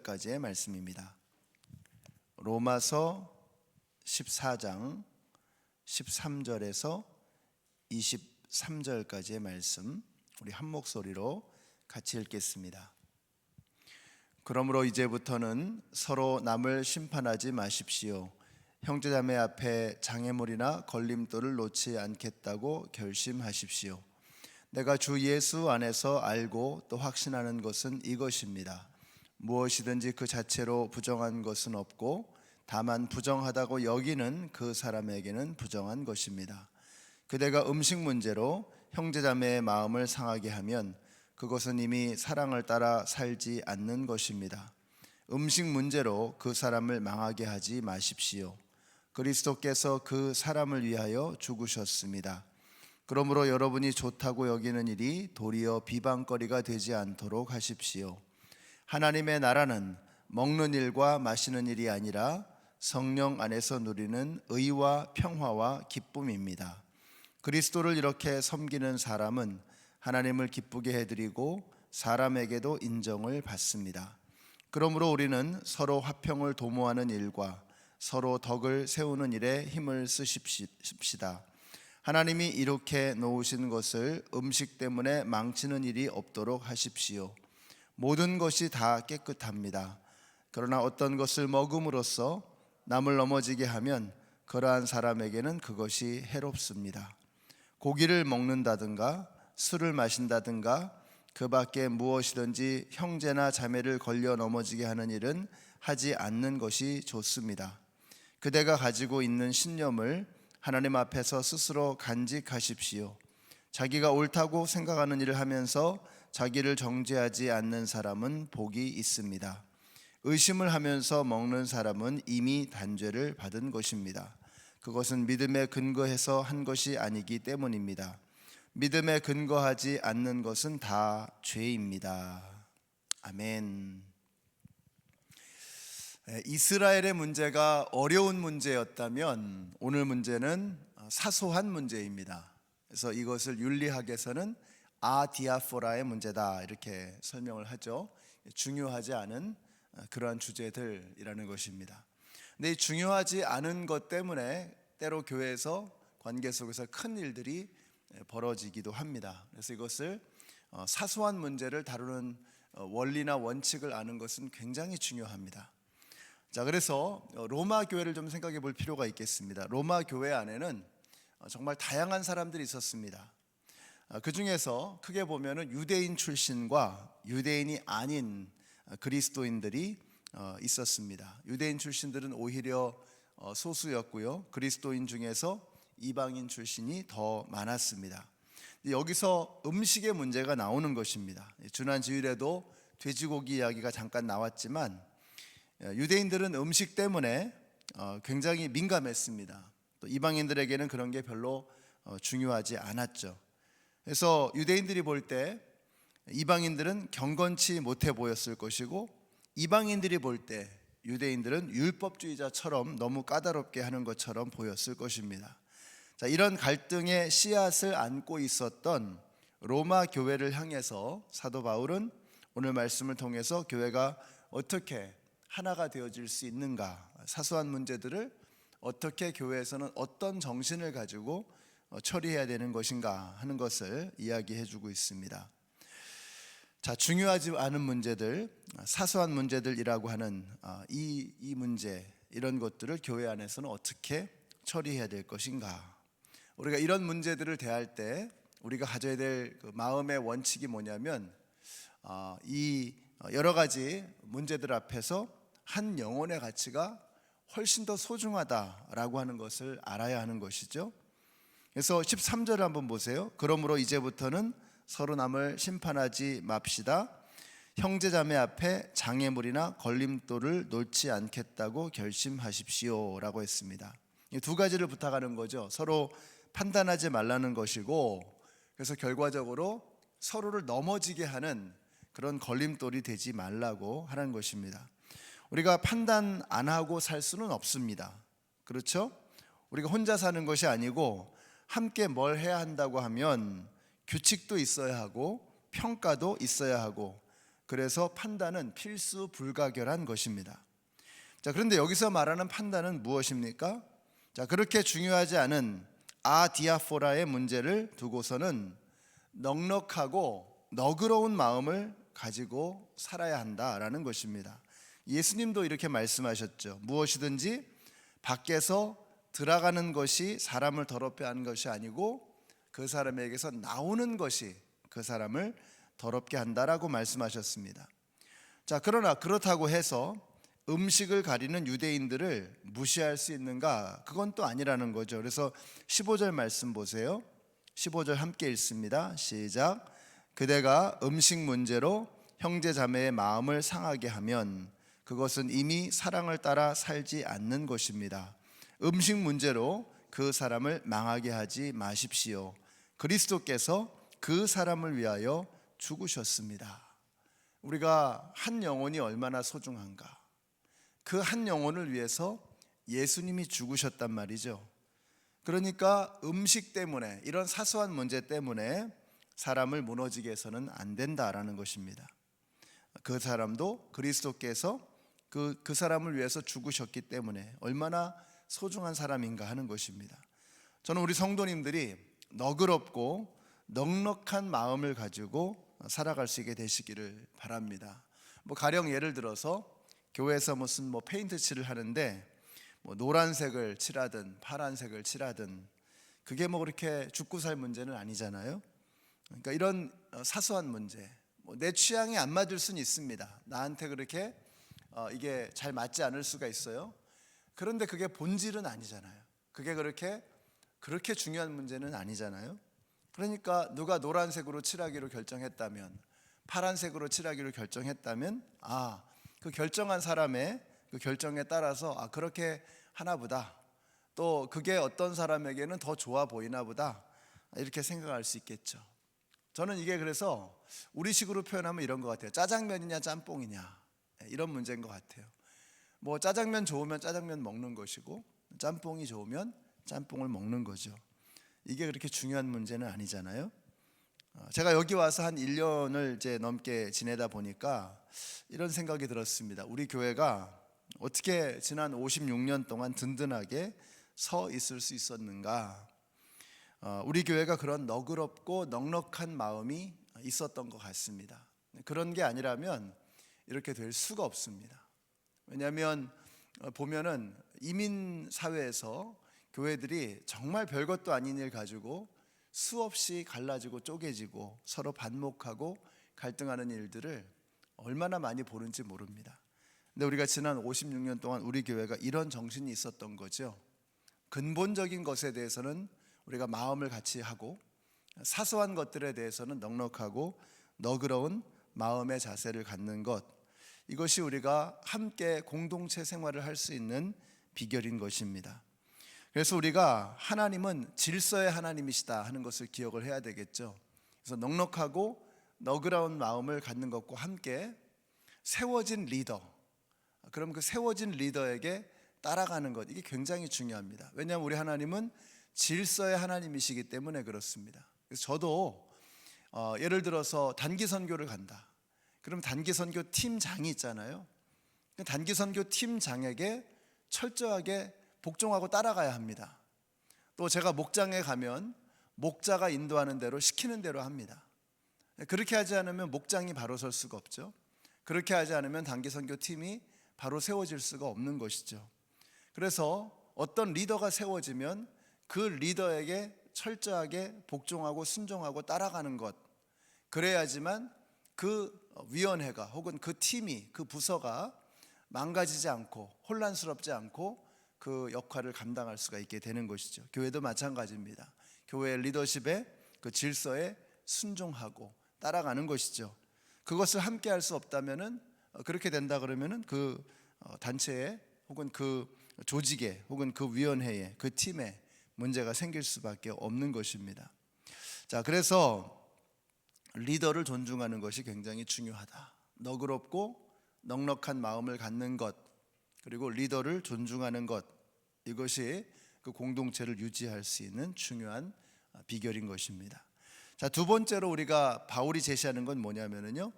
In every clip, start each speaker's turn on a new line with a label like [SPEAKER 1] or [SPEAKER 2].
[SPEAKER 1] 13절까지의 말씀입니다. 로마서 14장 13절에서 23절까지의 말씀 우리 한 목소리로 같이 읽겠습니다. 그러므로 이제부터는 서로 남을 심판하지 마십시오. 형제자매 앞에 장애물이나 걸림돌을 놓지 않겠다고 결심하십시오. 내가 주 예수 안에서 알고 또 확신하는 것은 이것입니다. 무엇이든지 그 자체로 부정한 것은 없고 다만 부정하다고 여기는 그 사람에게는 부정한 것입니다. 그대가 음식 문제로 형제자매의 마음을 상하게 하면 그것은 이미 사랑을 따라 살지 않는 것입니다. 음식 문제로 그 사람을 망하게 하지 마십시오. 그리스도께서 그 사람을 위하여 죽으셨습니다. 그러므로 여러분이 좋다고 여기는 일이 도리어 비방거리가 되지 않도록 하십시오. 하나님의 나라는 먹는 일과 마시는 일이 아니라 성령 안에서 누리는 의와 평화와 기쁨입니다. 그리스도를 이렇게 섬기는 사람은 하나님을 기쁘게 해드리고 사람에게도 인정을 받습니다. 그러므로 우리는 서로 화평을 도모하는 일과 서로 덕을 세우는 일에 힘을 쓰십시다. 하나님이 이렇게 놓으신 것을 음식 때문에 망치는 일이 없도록 하십시오. 모든 것이 다 깨끗합니다. 그러나 어떤 것을 먹음으로써 남을 넘어지게 하면 그러한 사람에게는 그것이 해롭습니다. 고기를 먹는다든가 술을 마신다든가 그 밖에 무엇이든지 형제나 자매를 걸려 넘어지게 하는 일은 하지 않는 것이 좋습니다. 그대가 가지고 있는 신념을 하나님 앞에서 스스로 간직하십시오. 자기가 옳다고 생각하는 일을 하면서 자기를 정죄하지 않는 사람은 복이 있습니다. 의심을 하면서 먹는 사람은 이미 단죄를 받은 것입니다. 그것은 믿음에 근거해서 한 것이 아니기 때문입니다. 믿음에 근거하지 않는 것은 다 죄입니다. 아멘. 에, 이스라엘의 문제가 어려운 문제였다면 오늘 문제는 사소한 문제입니다. 그래서 이것을 윤리학에서는 아디아포라의 문제다 이렇게 설명을 하죠. 중요하지 않은 그러한 주제들이라는 것입니다. 근데 이 중요하지 않은 것 때문에 때로 교회에서 관계 속에서 큰 일들이 벌어지기도 합니다. 그래서 이것을 어, 사소한 문제를 다루는 어, 원리나 원칙을 아는 것은 굉장히 중요합니다. 자, 그래서 어, 로마 교회를 좀 생각해 볼 필요가 있겠습니다. 로마 교회 안에는 정말 다양한 사람들이 있었습니다. 그 중에서 크게 보면은 유대인 출신과 유대인이 아닌 그리스도인들이 있었습니다. 유대인 출신들은 오히려 소수였고요. 그리스도인 중에서 이방인 출신이 더 많았습니다. 여기서 음식의 문제가 나오는 것입니다. 지난 주일에도 돼지고기 이야기가 잠깐 나왔지만 유대인들은 음식 때문에 어, 굉장히 민감했습니다. 또 이방인들에게는 그런 게 별로 어, 중요하지 않았죠. 그래서 유대인들이 볼 때 이방인들은 경건치 못해 보였을 것이고 이방인들이 볼 때 유대인들은 율법주의자처럼 너무 까다롭게 하는 것처럼 보였을 것입니다. 자, 이런 갈등의 씨앗을 안고 있었던 로마 교회를 향해서 사도 바울은 오늘 말씀을 통해서 교회가 어떻게 하나가 되어질 수 있는가, 사소한 문제들을 어떻게 교회에서는 어떤 정신을 가지고 어, 처리해야 되는 것인가 하는 것을 이야기해 주고 있습니다. 자, 중요하지 않은 문제들, 사소한 문제들이라고 하는 어, 이, 이 문제, 이런 것들을 교회 안에서는 어떻게 처리해야 될 것인가 우리가 이런 문제들을 대할 때 우리가 가져야 될 그 마음의 원칙이 뭐냐면 어, 이 여러 가지 문제들 앞에서 한 영혼의 가치가 훨씬 더 소중하다라고 하는 것을 알아야 하는 것이죠. 그래서 13절을 한번 보세요. 그러므로 이제부터는 서로 남을 심판하지 맙시다. 형제자매 앞에 장애물이나 걸림돌을 놓지 않겠다고 결심하십시오라고 했습니다. 두 가지를 부탁하는 거죠. 서로 판단하지 말라는 것이고 그래서 결과적으로 서로를 넘어지게 하는 그런 걸림돌이 되지 말라고 하는 것입니다. 우리가 판단 안 하고 살 수는 없습니다. 그렇죠? 우리가 혼자 사는 것이 아니고 함께 뭘 해야 한다고 하면 규칙도 있어야 하고 평가도 있어야 하고 그래서 판단은 필수 불가결한 것입니다. 자, 그런데 여기서 말하는 판단은 무엇입니까? 자, 그렇게 중요하지 않은 아디아포라의 문제를 두고서는 넉넉하고 너그러운 마음을 가지고 살아야 한다라는 것입니다. 예수님도 이렇게 말씀하셨죠. 무엇이든지 밖에서 들어가는 것이 사람을 더럽게 하는 것이 아니고 그 사람에게서 나오는 것이 그 사람을 더럽게 한다라고 말씀하셨습니다. 자, 그러나 그렇다고 해서 음식을 가리는 유대인들을 무시할 수 있는가? 그건 또 아니라는 거죠. 그래서 15절 말씀 보세요. 15절 함께 읽습니다. 시작. 그대가 음식 문제로 형제 자매의 마음을 상하게 하면 그것은 이미 사랑을 따라 살지 않는 것입니다. 음식 문제로 그 사람을 망하게 하지 마십시오. 그리스도께서 그 사람을 위하여 죽으셨습니다. 우리가 한 영혼이 얼마나 소중한가? 그 한 영혼을 위해서 예수님이 죽으셨단 말이죠. 그러니까 음식 때문에 이런 사소한 문제 때문에 사람을 무너지게 해서는 안 된다라는 것입니다. 그 사람도 그리스도께서 그, 그 사람을 위해서 죽으셨기 때문에 얼마나 소중한 사람인가 하는 것입니다. 저는 우리 성도님들이 너그럽고 넉넉한 마음을 가지고 살아갈 수 있게 되시기를 바랍니다. 뭐 가령 예를 들어서 교회에서 무슨 뭐 페인트 칠을 하는데 뭐 노란색을 칠하든 파란색을 칠하든 그게 뭐 그렇게 죽고 살 문제는 아니잖아요. 그러니까 이런 어, 사소한 문제, 뭐 내 취향에 안 맞을 수는 있습니다. 나한테 그렇게 어, 이게 잘 맞지 않을 수가 있어요. 그런데 그게 본질은 아니잖아요. 그게 그렇게 그렇게 중요한 문제는 아니잖아요. 그러니까 누가 노란색으로 칠하기로 결정했다면 파란색으로 칠하기로 결정했다면 아, 그 결정한 사람의 그 결정에 따라서 아, 그렇게 하나 보다. 또 그게 어떤 사람에게는 더 좋아 보이나 보다. 이렇게 생각할 수 있겠죠. 저는 이게 그래서 우리식으로 표현하면 이런 것 같아요. 짜장면이냐 짬뽕이냐 이런 문제인 것 같아요. 뭐 짜장면 좋으면 짜장면 먹는 것이고 짬뽕이 좋으면 짬뽕을 먹는 거죠. 이게 그렇게 중요한 문제는 아니잖아요. 어, 제가 여기 와서 한 1년을 이제 넘게 지내다 보니까 이런 생각이 들었습니다. 우리 교회가 어떻게 지난 56년 동안 든든하게 서 있을 수 있었는가? 어, 우리 교회가 그런 너그럽고 넉넉한 마음이 있었던 것 같습니다. 그런 게 아니라면 이렇게 될 수가 없습니다. 왜냐하면 어, 보면은 이민 사회에서 교회들이 정말 별것도 아닌 일 가지고 수없이 갈라지고 쪼개지고 서로 반목하고 갈등하는 일들을 얼마나 많이 보는지 모릅니다. 근데 우리가 지난 56년 동안 우리 교회가 이런 정신이 있었던 거죠. 근본적인 것에 대해서는 우리가 마음을 같이 하고 사소한 것들에 대해서는 넉넉하고 너그러운 마음의 자세를 갖는 것 이것이 우리가 함께 공동체 생활을 할 수 있는 비결인 것입니다. 그래서 우리가 하나님은 질서의 하나님이시다 하는 것을 기억을 해야 되겠죠. 그래서 넉넉하고 너그러운 마음을 갖는 것과 함께 세워진 리더. 그럼 그 세워진 리더에게 따라가는 것 이게 굉장히 중요합니다. 왜냐하면 우리 하나님은 질서의 하나님이시기 때문에 그렇습니다. 그래서 저도 어, 예를 들어서 단기 선교를 간다. 그럼 단기 선교 팀장이 있잖아요. 그 단기 선교 팀장에게 철저하게 복종하고 따라가야 합니다. 또 제가 목장에 가면 목자가 인도하는 대로 시키는 대로 합니다. 그렇게 하지 않으면 목장이 바로 설 수가 없죠. 그렇게 하지 않으면 단기 선교 팀이 바로 세워질 수가 없는 것이죠. 그래서 어떤 리더가 세워지면 그 리더에게 철저하게 복종하고 순종하고 따라가는 것 그래야지만 그 위원회가 혹은 그 팀이 그 부서가 망가지지 않고 혼란스럽지 않고 그 역할을 감당할 수가 있게 되는 것이죠. 교회도 마찬가지입니다. 교회 리더십의 그 질서에 순종하고 따라가는 것이죠. 그것을 함께 할 수 없다면은 어, 그렇게 된다 그러면은 그 어, 단체에 혹은 그 조직에 혹은 그 위원회에 그 팀에 문제가 생길 수밖에 없는 것입니다. 자, 그래서 리더를 존중하는 것이 굉장히 중요하다. 너그럽고 넉넉한 마음을 갖는 것 그리고 리더를 존중하는 것 이것이 그 공동체를 유지할 수 있는 중요한 비결인 것입니다. 자, 두 번째로 우리가 바울이 제시하는 건 뭐냐면은요.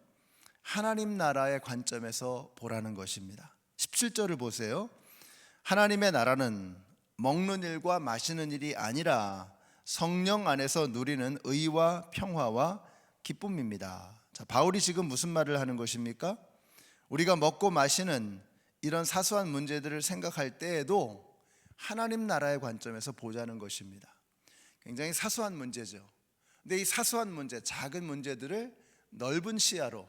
[SPEAKER 1] 하나님 나라의 관점에서 보라는 것입니다. 17절을 보세요. 하나님의 나라는 먹는 일과 마시는 일이 아니라 성령 안에서 누리는 의와 평화와 기쁨입니다. 자, 바울이 지금 무슨 말을 하는 것입니까? 우리가 먹고 마시는 이런 사소한 문제들을 생각할 때에도 하나님 나라의 관점에서 보자는 것입니다. 굉장히 사소한 문제죠. 근데 이 사소한 문제, 작은 문제들을 넓은 시야로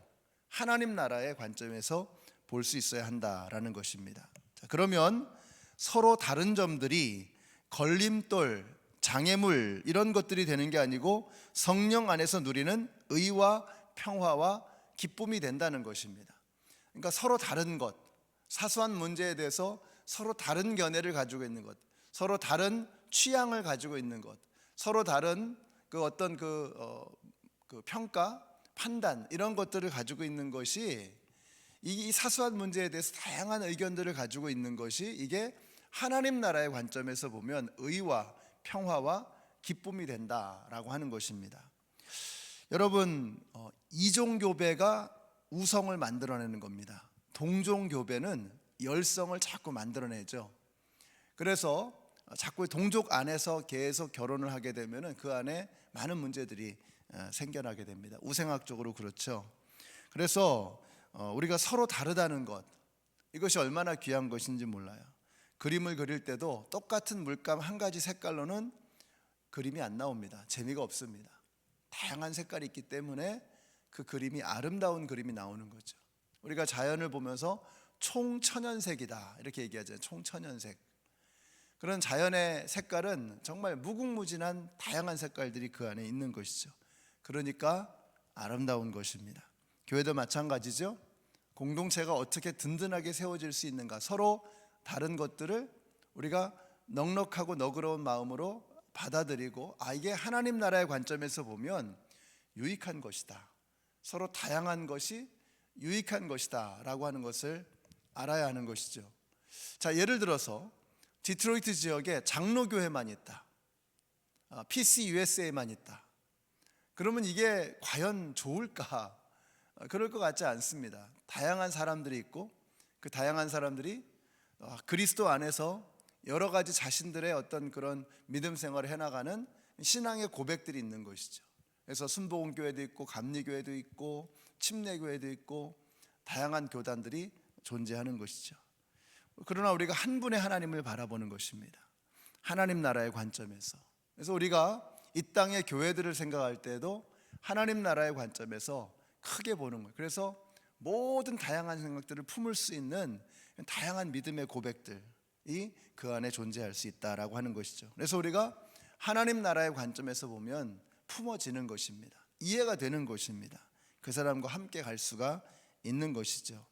[SPEAKER 1] 하나님 나라의 관점에서 볼 수 있어야 한다라는 것입니다. 자, 그러면 서로 다른 점들이 걸림돌, 장애물 이런 것들이 되는 게 아니고 성령 안에서 누리는 의와 평화와 기쁨이 된다는 것입니다. 그러니까 서로 다른 것, 사소한 문제에 대해서 서로 다른 견해를 가지고 있는 것, 서로 다른 취향을 가지고 있는 것, 서로 다른 그 어떤 그, 어, 그 평가, 판단 이런 것들을 가지고 있는 것이 이 사소한 문제에 대해서 다양한 의견들을 가지고 있는 것이 이게 하나님 나라의 관점에서 보면 의와 평화와 기쁨이 된다라고 하는 것입니다. 여러분 어, 이종 교배가 우성을 만들어내는 겁니다. 동종 교배는 열성을 자꾸 만들어내죠. 그래서 자꾸 동족 안에서 계속 결혼을 하게 되면은 그 안에 많은 문제들이 어, 생겨나게 됩니다. 우생학적으로 그렇죠. 그래서 어, 우리가 서로 다르다는 것 이것이 얼마나 귀한 것인지 몰라요. 그림을 그릴 때도 똑같은 물감 한 가지 색깔로는 그림이 안 나옵니다. 재미가 없습니다. 다양한 색깔이 있기 때문에 그 그림이 아름다운 그림이 나오는 거죠. 우리가 자연을 보면서 총천연색이다 이렇게 얘기하잖아요. 총천연색. 그런 자연의 색깔은 정말 무궁무진한 다양한 색깔들이 그 안에 있는 것이죠. 그러니까 아름다운 것입니다. 교회도 마찬가지죠. 공동체가 어떻게 든든하게 세워질 수 있는가 서로 다른 것들을 우리가 넉넉하고 너그러운 마음으로 받아들이고 아 이게 하나님 나라의 관점에서 보면 유익한 것이다. 서로 다양한 것이 유익한 것이다라고 하는 것을 알아야 하는 것이죠. 자, 예를 들어서 디트로이트 지역에 장로교회만 있다. 아, PC USA만 있다. 그러면 이게 과연 좋을까? 아, 그럴 것 같지 않습니다. 다양한 사람들이 있고 그 다양한 사람들이 아, 그리스도 안에서 여러 가지 자신들의 어떤 그런 믿음 생활을 해나가는 신앙의 고백들이 있는 것이죠. 그래서 순복음교회도 있고 감리교회도 있고 침례교회도 있고 다양한 교단들이 존재하는 것이죠. 그러나 우리가 한 분의 하나님을 바라보는 것입니다. 하나님 나라의 관점에서. 그래서 우리가 이 땅의 교회들을 생각할 때도 하나님 나라의 관점에서 크게 보는 거예요. 그래서 모든 다양한 생각들을 품을 수 있는 다양한 믿음의 고백들이 그 안에 존재할 수 있다라고 하는 것이죠. 그래서 우리가 하나님 나라의 관점에서 보면 품어지는 것입니다. 이해가 되는 것입니다. 그 사람과 함께 갈 수가 있는 것이죠.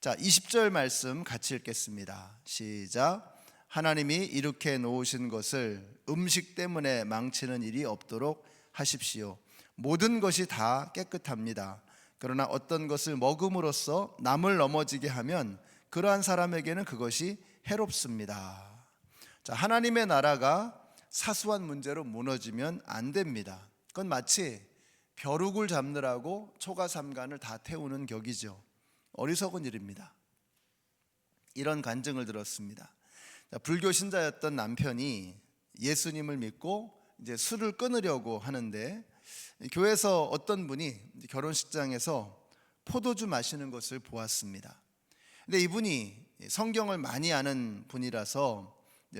[SPEAKER 1] 자, 20절 말씀 같이 읽겠습니다. 시작. 하나님이 이렇게 놓으신 것을 음식 때문에 망치는 일이 없도록 하십시오. 모든 것이 다 깨끗합니다. 그러나 어떤 것을 먹음으로써 남을 넘어지게 하면 그러한 사람에게는 그것이 해롭습니다. 자, 하나님의 나라가 사소한 문제로 무너지면 안 됩니다. 그건 마치 벼룩을 잡느라고 초가 삼간을 다 태우는 격이죠. 어리석은 일입니다. 이런 간증을 들었습니다. 불교 신자였던 남편이 예수님을 믿고 이제 술을 끊으려고 하는데 교회에서 어떤 분이 결혼식장에서 포도주 마시는 것을 보았습니다. 근데 이분이 성경을 많이 아는 분이라서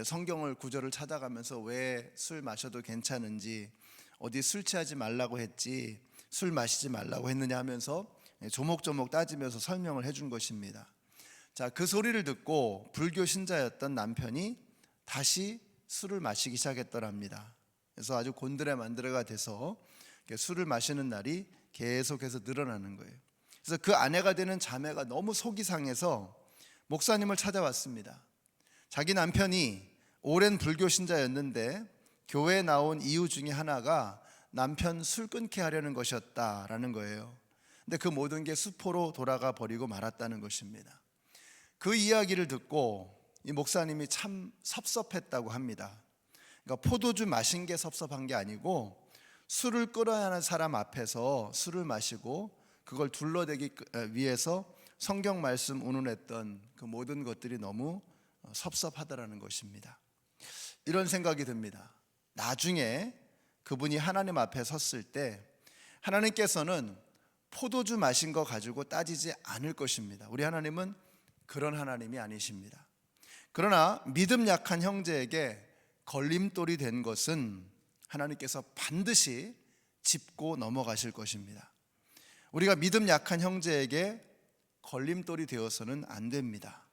[SPEAKER 1] 성경을 구절을 찾아가면서 왜 술 마셔도 괜찮은지 어디 술 취하지 말라고 했지 술 마시지 말라고 했느냐 하면서 조목조목 따지면서 설명을 해준 것입니다. 자, 그 소리를 듣고 불교 신자였던 남편이 다시 술을 마시기 시작했더랍니다. 그래서 아주 곤드레 만드레가 돼서 술을 마시는 날이 계속해서 늘어나는 거예요. 그래서 그 아내가 되는 자매가 너무 속이 상해서 목사님을 찾아왔습니다. 자기 남편이 오랜 불교 신자였는데 교회에 나온 이유 중에 하나가 남편 술 끊게 하려는 것이었다라는 거예요. 근데 그 모든 게 수포로 돌아가 버리고 말았다는 것입니다. 그 이야기를 듣고 이 목사님이 참 섭섭했다고 합니다. 그러니까 포도주 마신 게 섭섭한 게 아니고 술을 끌어야 하는 사람 앞에서 술을 마시고 그걸 둘러대기 위해서 성경 말씀 운운했던 그 모든 것들이 너무 어, 섭섭하다라는 것입니다. 이런 생각이 듭니다. 나중에 그분이 하나님 앞에 섰을 때 하나님께서는 포도주 마신 거 가지고 따지지 않을 것입니다. 우리 하나님은 그런 하나님이 아니십니다. 그러나 믿음 약한 형제에게 걸림돌이 된 것은 하나님께서 반드시 짚고 넘어가실 것입니다. 우리가 믿음 약한 형제에게 걸림돌이 되어서는 안 됩니다.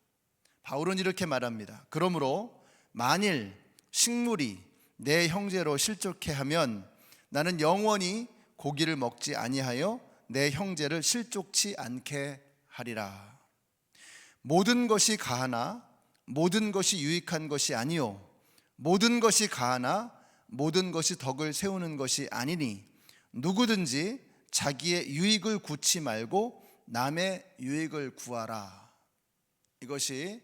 [SPEAKER 1] 바울은 이렇게 말합니다. 그러므로 만일 식물이 내 형제로 실족해 하면 나는 영원히 고기를 먹지 아니하여 내 형제를 실족치 않게 하리라. 모든 것이 가하나 모든 것이 유익한 것이 아니요 모든 것이 가하나 모든 것이 덕을 세우는 것이 아니니 누구든지 자기의 유익을 구치 말고 남의 유익을 구하라. 이것이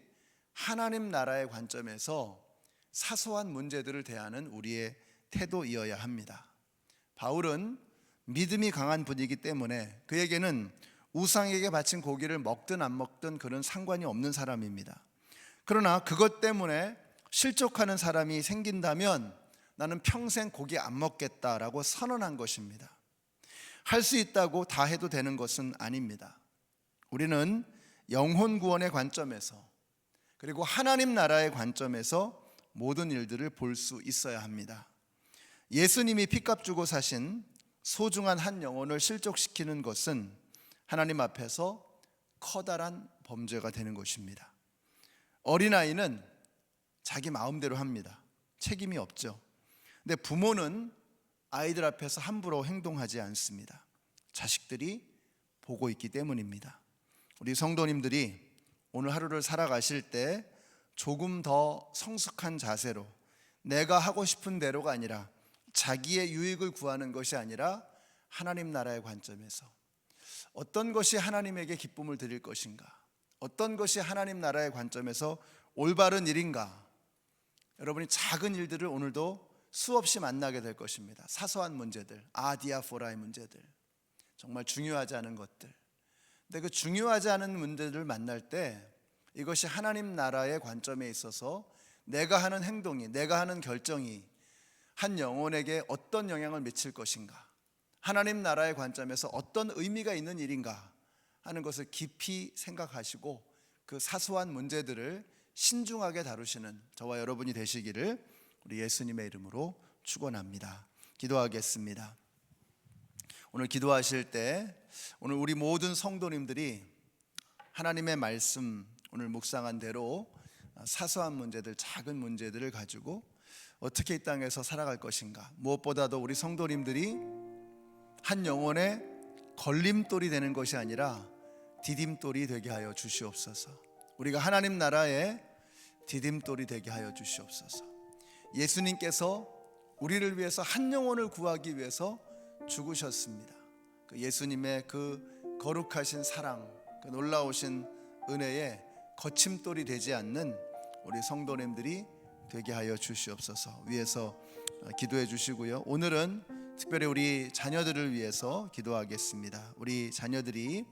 [SPEAKER 1] 하나님 나라의 관점에서 사소한 문제들을 대하는 우리의 태도이어야 합니다. 바울은 믿음이 강한 분이기 때문에 그에게는 우상에게 바친 고기를 먹든 안 먹든 그런 상관이 없는 사람입니다. 그러나 그것 때문에 실족하는 사람이 생긴다면 나는 평생 고기 안 먹겠다라고 선언한 것입니다. 할 수 있다고 다 해도 되는 것은 아닙니다. 우리는 영혼 구원의 관점에서 그리고 하나님 나라의 관점에서 모든 일들을 볼 수 있어야 합니다. 예수님이 피값 주고 사신 소중한 한 영혼을 실족시키는 것은 하나님 앞에서 커다란 범죄가 되는 것입니다. 어린아이는 자기 마음대로 합니다. 책임이 없죠. 근데 부모는 아이들 앞에서 함부로 행동하지 않습니다. 자식들이 보고 있기 때문입니다. 우리 성도님들이 오늘 하루를 살아가실 때 조금 더 성숙한 자세로 내가 하고 싶은 대로가 아니라 자기의 유익을 구하는 것이 아니라 하나님 나라의 관점에서 어떤 것이 하나님에게 기쁨을 드릴 것인가? 어떤 것이 하나님 나라의 관점에서 올바른 일인가? 여러분이 작은 일들을 오늘도 수없이 만나게 될 것입니다. 사소한 문제들, 아디아포라의 문제들, 정말 중요하지 않은 것들. 근데 그 중요하지 않은 문제들을 만날 때 이것이 하나님 나라의 관점에 있어서 내가 하는 행동이, 내가 하는 결정이 한 영혼에게 어떤 영향을 미칠 것인가? 하나님 나라의 관점에서 어떤 의미가 있는 일인가 하는 것을 깊이 생각하시고 그 사소한 문제들을 신중하게 다루시는 저와 여러분이 되시기를 우리 예수님의 이름으로 축원합니다. 기도하겠습니다. 오늘 기도하실 때 오늘 우리 모든 성도님들이 하나님의 말씀 오늘 묵상한 대로 사소한 문제들, 작은 문제들을 가지고 어떻게 이 땅에서 살아갈 것인가. 무엇보다도 우리 성도님들이 한 영혼의 걸림돌이 되는 것이 아니라 디딤돌이 되게 하여 주시옵소서. 우리가 하나님 나라의 디딤돌이 되게 하여 주시옵소서. 예수님께서 우리를 위해서 한 영혼을 구하기 위해서 죽으셨습니다. 그 예수님의 그 거룩하신 사랑, 그 놀라우신 은혜에 거침돌이 되지 않는 우리 성도님들이 되게 하여 주시옵소서. 위에서 기도해 주시고요. 오늘은 특별히 우리 자녀들을 위해서 기도하겠습니다. 우리 자녀들이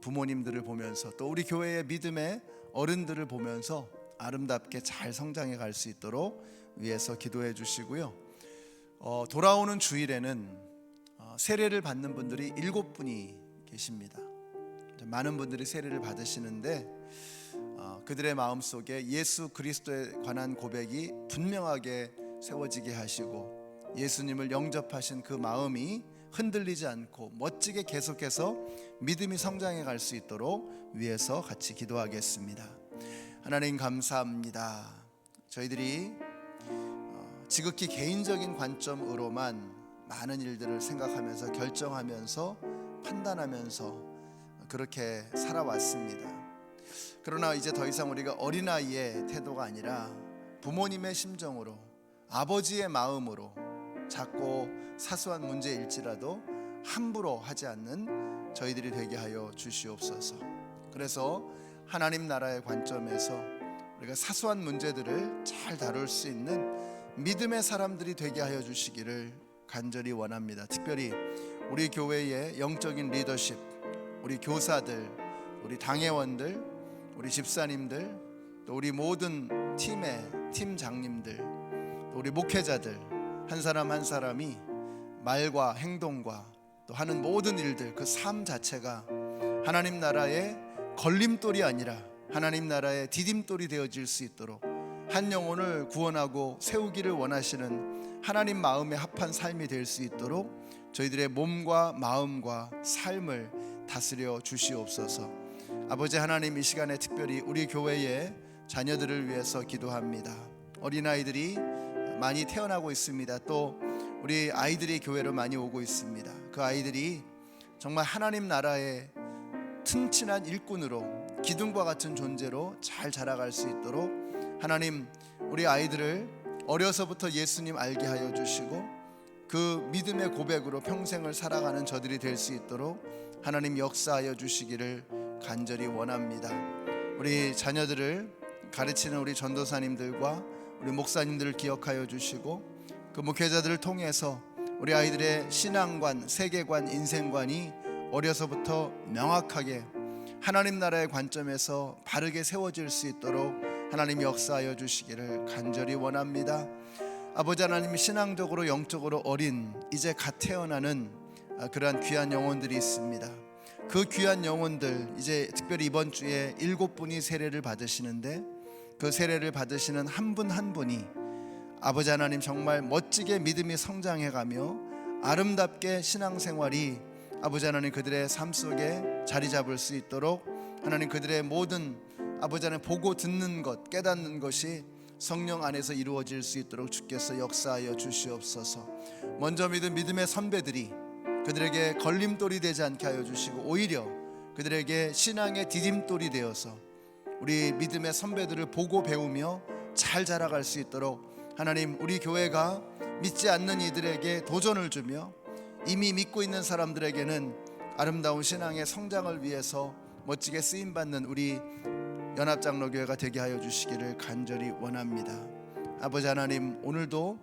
[SPEAKER 1] 부모님들을 보면서 또 우리 교회의 믿음의 어른들을 보면서 아름답게 잘 성장해 갈 수 있도록 위해서 기도해 주시고요. 어, 돌아오는 주일에는 어, 세례를 받는 분들이 일곱 분이 계십니다. 많은 분들이 세례를 받으시는데 어, 그들의 마음 속에 예수 그리스도에 관한 고백이 분명하게 세워지게 하시고 예수님을 영접하신 그 마음이 흔들리지 않고 멋지게 계속해서 믿음이 성장해 갈 수 있도록 위해서 같이 기도하겠습니다. 하나님 감사합니다. 저희들이 어, 지극히 개인적인 관점으로만 많은 일들을 생각하면서 결정하면서 판단하면서 그렇게 살아왔습니다. 그러나 이제 더 이상 우리가 어린아이의 태도가 아니라 부모님의 심정으로 아버지의 마음으로 작고 사소한 문제일지라도 함부로 하지 않는 저희들이 되게 하여 주시옵소서. 그래서 하나님 나라의 관점에서 우리가 사소한 문제들을 잘 다룰 수 있는 믿음의 사람들이 되게 하여 주시기를 간절히 원합니다. 특별히 우리 교회의 영적인 리더십 우리 교사들, 우리 당회원들, 우리 집사님들, 또 우리 모든 팀의 팀장님들, 또 우리 목회자들 한 사람 한 사람이 말과 행동과 또 하는 모든 일들 그 삶 자체가 하나님 나라의 걸림돌이 아니라 하나님 나라의 디딤돌이 되어질 수 있도록 한 영혼을 구원하고 세우기를 원하시는 하나님 마음에 합한 삶이 될 수 있도록 저희들의 몸과 마음과 삶을 다스려 주시옵소서. 아버지 하나님 이 시간에 특별히 우리 교회의 자녀들을 위해서 기도합니다. 어린아이들이 많이 태어나고 있습니다. 또 우리 아이들이 교회로 많이 오고 있습니다. 그 아이들이 정말 하나님 나라의 튼튼한 일꾼으로 기둥과 같은 존재로 잘 자라갈 수 있도록 하나님 우리 아이들을 어려서부터 예수님 알게 하여 주시고 그 믿음의 고백으로 평생을 살아가는 저들이 될 수 있도록 하나님 역사하여 주시기를 간절히 원합니다. 우리 자녀들을 가르치는 우리 전도사님들과 우리 목사님들을 기억하여 주시고 그 목회자들을 통해서 우리 아이들의 신앙관, 세계관, 인생관이 어려서부터 명확하게 하나님 나라의 관점에서 바르게 세워질 수 있도록 하나님 역사하여 주시기를 간절히 원합니다. 아버지 하나님 신앙적으로 영적으로 어린 이제 갓 태어나는 아, 그러한 귀한 영혼들이 있습니다. 그 귀한 영혼들 이제 특별히 이번 주에 일곱 분이 세례를 받으시는데 그 세례를 받으시는 한 분 한 분이 아버지 하나님 정말 멋지게 믿음이 성장해가며 아름답게 신앙생활이 아버지 하나님 그들의 삶 속에 자리 잡을 수 있도록 하나님 그들의 모든 아버지 하나님 보고 듣는 것 깨닫는 것이 성령 안에서 이루어질 수 있도록 주께서 역사하여 주시옵소서. 먼저 믿은 믿음의 선배들이 그들에게 걸림돌이 되지 않게 하여 주시고 오히려 그들에게 신앙의 디딤돌이 되어서 우리 믿음의 선배들을 보고 배우며 잘 자라갈 수 있도록 하나님 우리 교회가 믿지 않는 이들에게 도전을 주며 이미 믿고 있는 사람들에게는 아름다운 신앙의 성장을 위해서 멋지게 쓰임 받는 우리 연합장로교회가 되게 하여 주시기를 간절히 원합니다. 아버지 하나님 오늘도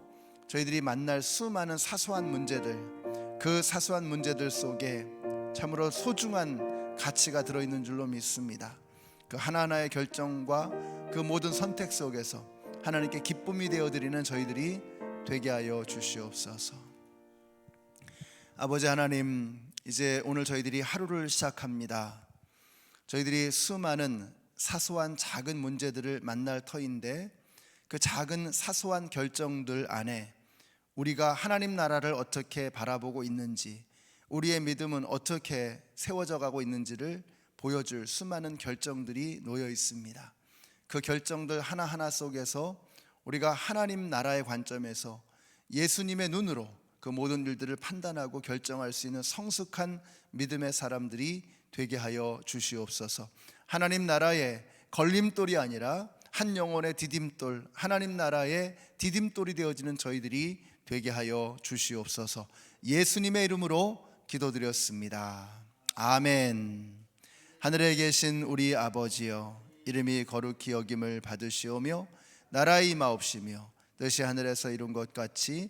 [SPEAKER 1] 저희들이 만날 수많은 사소한 문제들 그 사소한 문제들 속에 참으로 소중한 가치가 들어 있는 줄로 믿습니다. 그 하나하나의 결정과 그 모든 선택 속에서 하나님께 기쁨이 되어 드리는 저희들이 되게 하여 주시옵소서. 아버지 하나님, 이제 오늘 저희들이 하루를 시작합니다. 저희들이 수많은 사소한 작은 문제들을 만날 터인데 그 작은 사소한 결정들 안에 우리가 하나님 나라를 어떻게 바라보고 있는지 우리의 믿음은 어떻게 세워져 가고 있는지를 보여줄 수많은 결정들이 놓여 있습니다. 그 결정들 하나하나 속에서 우리가 하나님 나라의 관점에서 예수님의 눈으로 그 모든 일들을 판단하고 결정할 수 있는 성숙한 믿음의 사람들이 되게 하여 주시옵소서. 하나님 나라의 걸림돌이 아니라 한 영혼의 디딤돌, 하나님 나라의 디딤돌이 되어지는 저희들이 되게 하여 주시옵소서. 예수님의 이름으로 기도드렸습니다. 아멘. 하늘에 계신 우리 아버지여, 이름이 거룩히 여김을 받으시오며 나라의 임하옵시며 뜻이 하늘에서 이룬 것 같이